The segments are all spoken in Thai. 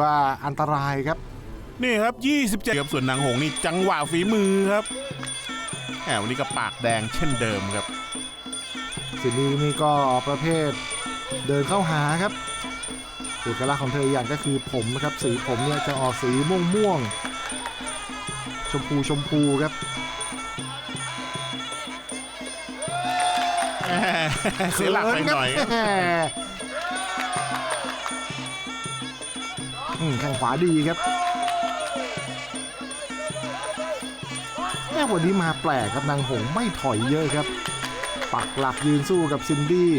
ว่าอันตรายครับ นี่ครับ 27ครับส่วนนางหงนี่จังหวะฝีมือครับแหมวันนี้ก็ปากแดงเช่นเดิมครับสินีนี่ก็ประเภทเดินเข้าหาครับเอกลักษณ์ของเธออย่างก็คือผมนะครับสีผมเนี่ยจะออกสีม่วงม่วงๆชมพูชมพูครับแหมเสียหลักไปหน่อย แข้งขวาดีครับแม่วันนี้มาแปลกครับนางหงไม่ถอยเยอะครับ ปักหลักยืนสู้กับซินดี้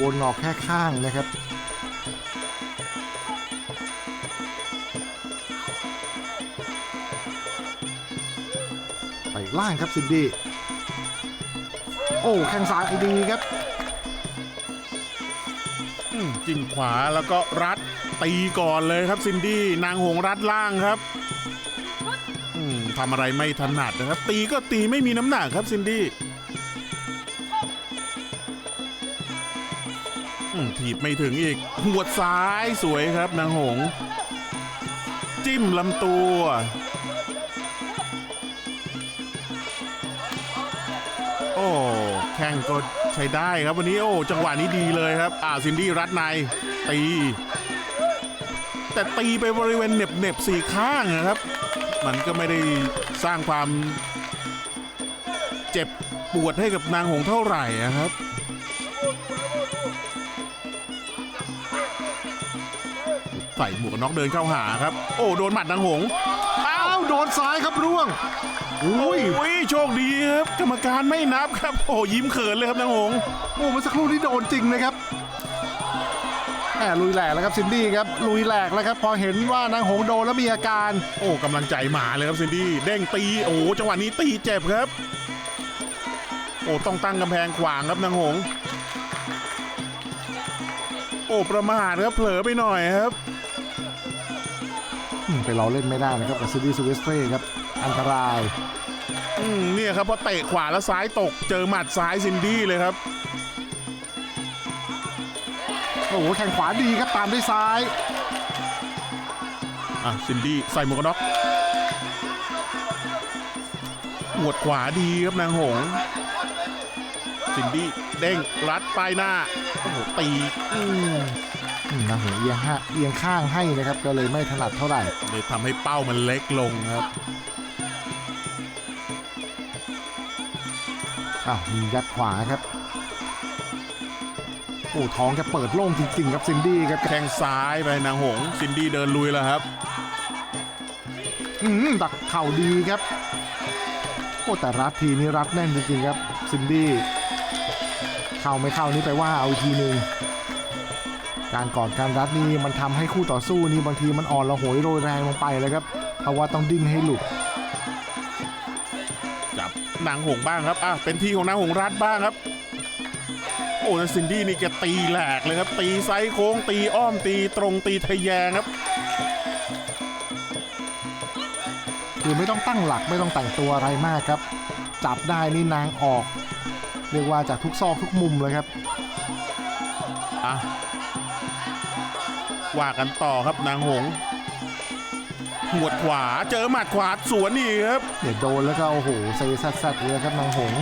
วนออกแค่ข้างนะครับไปล่างครับซินดี้โอ้แข้งซ้ายดีครับจิ้มขวาแล้วก็รัด ตีก่อนเลยครับซินดี้นางหงรัดล่างครับทำอะไรไม่ถนัดนะครับ ตีก็ตีไม่มีน้ำหนักครับซินดี้ถีบไม่ถึงอีก หัวดซ้ายสวยครับนางหง จิ้มลำตัว โอ้แข้งก็ใช้ได้ครับวันนี้โอ้จังหวะนี้ดีเลยครับ อ่าซินดี้รัดในตี แต่ตีไปบริเวณเหน็บเหน็บสี่ข้างนะครับ มันก็ไม่ได้สร้างความเจ็บปวดให้กับนางหงเท่าไหร่นะครับใส่หมวกกันน็อกเดินเข้าหาครับ โอ้โดนหมัดนางหงอ้าวโดนซ้ายครับร่วงอุ้ยโอ้ยโชคดีครับ กรรมการไม่นับครับ โอ้ยิ้มเขินเลยครับนางหงโอ้เมื่อสักครู่นี้โดนจริงนะครับแหม ลุยแหลกแล้วครับซินดี้ครับลุยแหลกแล้วครับพอเห็นว่านางหงโดนแล้วมีอาการ โอ้กำลังใจมาเลยครับซินดี้เด้งตีโอ้จังหวะนี้ตีเจ็บครับ โอ้ต้องตั้งกำแพงขวางครับนางหง โอ้ประมาทครับเผลอไปหน่อยครับอืมไปเราเล่นไม่ได้นะครับกับซินดี้ซูเวสเต้ครับอันตรายอืมเนี่ยครับพอเตะขวาแล้วซ้ายตกเจอหมัดซ้ายซินดี้เลยครับ โอ้โหแข้งขวาดีครับตามด้วยซ้าย อะซินดี้ใส่หมวกกันน็อกหวดขวาดีครับนางหง ซินดี้เด้งรัดปลายหน้าโอ้โหตีอืมอืมนางหงเอียงห้าเอียงข้างให้นะครับ ก็เลยไม่ถนัดเท่าไหร่เลยทำให้เป้ามันเล็กลงครับอ้าวมียัดขวาครับ โอ้ท้องแกเปิดโล่งจริงๆครับซินดี้ครับแข้งซ้ายไปนางหง ซินดี้เดินลุยแล้วครับ อืมดักเข่าดีครับโอ้แต่รัดทีนี้รัดแน่นจริงๆครับซินดี้เข้าไม่เข้านี่ไปว่าเอาอีกทีหนึ่งการกอดการรัดนี่มันทำให้คู่ต่อสู้นี่บางทีมันอ่อนระหยโรยแรงลงไปเลยครับเพราะว่าต้องดิ้นให้หลุดจับนางหงบ้างครับอะเป็นทีของนางหงรัดบ้างครับ โอ้แล้วซินดี้นี่แกตีแหลกเลยครับ ตีไซส์โค้งตีอ้อมตีตรงตีทะแยงครับ คือไม่ต้องตั้งหลักไม่ต้องแต่งตัวอะไรมากครับ จับได้นี่นางออก เรียกว่าจากทุกซอกทุกมุมเลยครับอะว่ากันต่อครับนางหงหวดขวาเจอหมัดขวาสวนอีกครับเดี๋ยวโดนแล้วก็โอ้โหเซซัดซัดเลยครับนางหง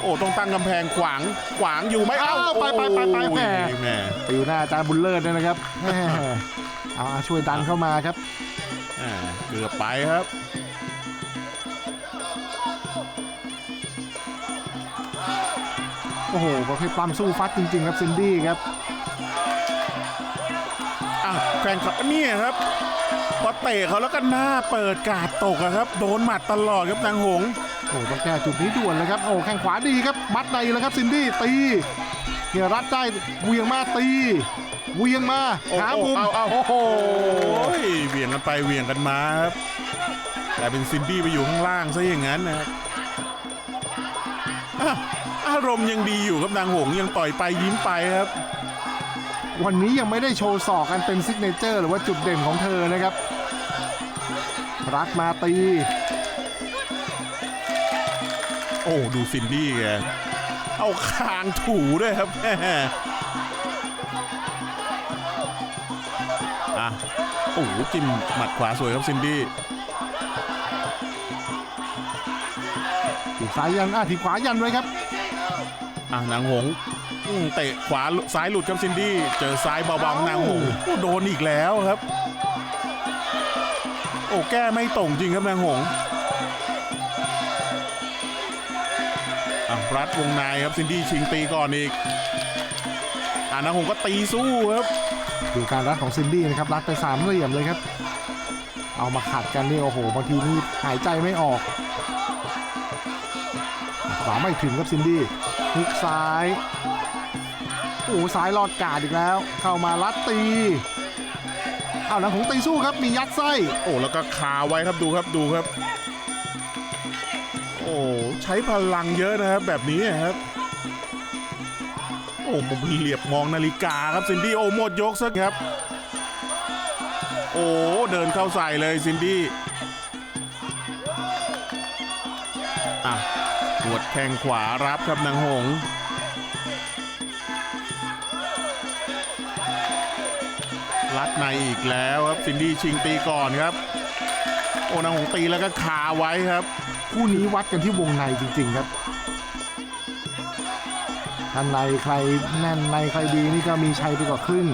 โอ้ต้องตั้งกำแพงขวางขวางอยู่ไหมเอ้าอ้าวไปไปไปไปแหม่โอ้ยแหม่ไปอยู่หน้าอาจารย์บุญเลิศด้วยนะครับแม่เอาเอาช่วยดันเข้ามาครับ อ่าเกือบไปครับ โอ้โหประเภทปล้ำสู้ฟัดจริง ๆ ครับซินดี้ครับ อะแฟนคลับเนี่ยครับ พอเตะเขาแล้วก็หน้าเปิดกาดตกอะครับ โดนหมัดตลอดครับนางหงโอ้โหต้องแก้จุดนี้ด่วนเลยครับโอ้แข้งขวาดีครับ มัดในแล้วครับซินดี้ตีเนี่ยรัดได้เหวียงมาตีเหวียงมาโอ้หาโหมุมเอาเอาโอ้โหโอ้ยเหวี่ยงกันไปเหวี่ยงกันมาครับแต่เป็นซินดี้ไปอยู่ข้างล่างซะอย่างนั้นนะครับอะอารมณ์ยังดีอยู่ครับนางหงยังต่อยไปยิ้มไปครับ วันนี้ยังไม่ได้โชว์ศอกกันเป็นซิกเนเจอร์หรือว่าจุดเด่นของเธอนะครับ รัดมาตี โอ้ดูซินดี้แกเอาคางถูด้วยครับแม่อะโอ้โหจิ้มหมัดขวาสวยครับซินดี้ถีบซ้ายยันอะถีบขวายันไว้ครับ อะนางหงส์อืม เตะขวาซ้ายหลุดครับซินดี้ เจอซ้ายเบาๆของนางหงส์โอ้โดนอีกแล้วครับ โอ้แก้ไม่ตรงจริงครับนางหงส์อะรัดวงในครับซินดี้ชิงตีก่อนอีกอะนางหงส์ก็ตีสู้ครับ ดูการรัดของซินดี้นะครับรัดไปสามเหลี่ยมเลยครับ เอามาขัดกันนี่โอ้โหบางทีนี่หายใจไม่ออกขวาไม่ถึงครับซินดี้ฮุกซ้ายโอ้โหซ้ายรอดกาดอีกแล้ว เข้ามารัดตีเอาแล้วของตีสู้ครับมียัดไส้ โอ้แล้วก็คาไว้ครับดูครับดูครับ โอ้ใช้พลังเยอะนะครับแบบนี้ครับโอ้ผมเหลียบมองนาฬิกาครับซินดี้โอ้หมดยกซะครับ โอ้เดินเข้าใส่เลยซินดี้อะหวดแข้งขวารับครับนางหง ลัดในอีกแล้วครับซินดี้ชิงตีก่อนครับ โอ้นางหงส์ตีแล้วก็คาไว้ครับ คู่นี้วัดกันที่วงในจริง ๆ ครับท่านในใครแน่นในใครดีนี่ก็มีชัยไปกว่าครึ่ง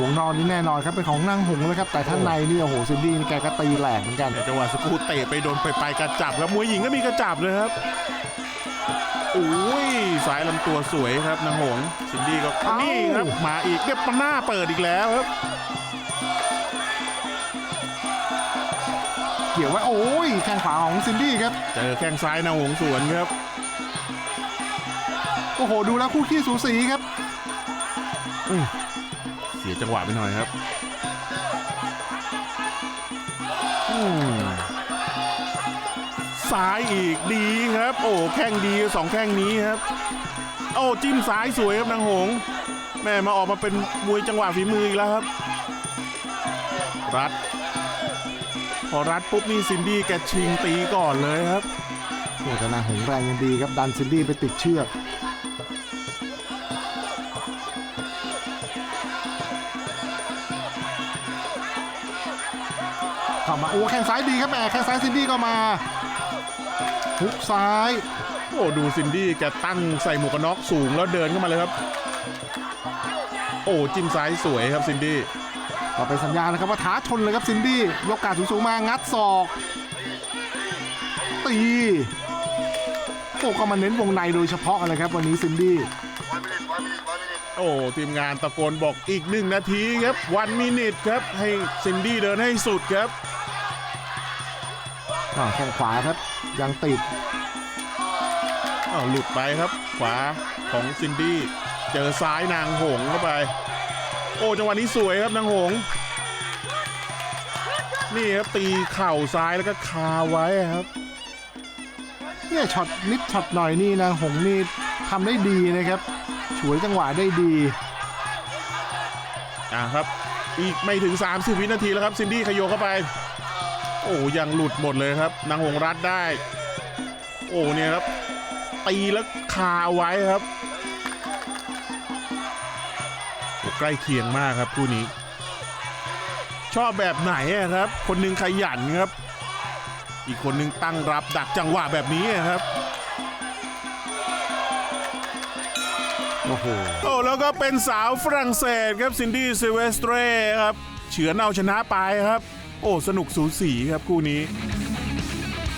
วงนอกนี่แน่นอนครับเป็นของนางหงส์เลยครับแต่ท่านในนี่โอ้โหซินดี้นี่แกก็ตีแหลกเหมือนกันจังหวะสกครูเตะไปโดนไปไปกระจับครับมวยหญิงก็มีกระจับเลยครับโอ้ยสายลำตัวสวยครับนางหงส์ซินดี้ก็เอ้านี่นี่ครับมาอีกเรียบหน้าเปิดอีกแล้วครับ เกี่ยวไว้โอ้ยแข้งขวาของซินดี้ครับเจอแข้งซ้ายนางหงส์สวนครับโอ้โหดูแล้วคู่ขี้สูสีครับเสียจังหวะไปหน่อยครับอืม ซ้ายอีกดีครับ โอ้แข้งดีสองแข้งนี้ครับ โอ้จิ้มซ้ายสวยครับนางหง แม่มาออกมาเป็นมวยจังหวะฝีมืออีกแล้วครับ รัด พอรัดปุ๊บนี่ซินดี้แกชิงตีก่อนเลยครับโอ้แต่นาหงแรงยังดีครับดันซินดี้ไปติดเชือกเข้ามาโอ้แข้งซ้ายดีครับแหมแข้งซ้ายซินดี้ก็มา ฮุกซ้าย โอ้ดูซินดี้แกตั้งใส่หมวกกันน็อกสูงแล้วเดินเข้ามาเลยครับ โอ้จิ้มซ้ายสวยครับซินดี้ก็เป็นสัญญาณนะครับว่าท้าชนเลยครับซินดี้ยกกาดสูงๆมางัดศอก ตีโอ้ก็มาเน้นวงในโดยเฉพาะเลยครับวันนี้ซินดี้โอ้ทีมงานตะโกนบอกอีกหนึ่งนาทีครับวันมินิทครับให้ซินดี้เดินให้สุดครับอ่า แข้งขวาครับยังติดอ้าวหลุดไปครับ ขวาของซินดี้เจอซ้ายนางหงเข้าไป โอ้จังหวะนี้สวยครับนางหง นี่ครับตีเข่าซ้ายแล้วก็คาไว้ครับเนี่ยช็อตนิดช็อตหน่อยนี่นะหงนี่ทำได้ดีนะครับฉวยจังหวะได้ดีอะครับ อีกไม่ถึง 30 วินาทีแล้วครับซินดี้ขยโยเข้าไป โอ้ยังหลุดหมดเลยครับ นางหงรัดได้ โอ้เนี่ยครับ ตีแล้วคาไว้ครับโอ้ใกล้เคียงมากครับคู่นี้ ชอบแบบไหนอะครับ คนหนึ่งขยันครับ อีกคนหนึ่งตั้งรับดักจังหวะแบบนี้อะครับโอ้โหโอ้แล้วก็เป็นสาวฝรั่งเศสครับซินดี้ซิเวสเตรครับ เฉือนเอาชนะไปครับ โอ้สนุกสูสีครับคู่นี้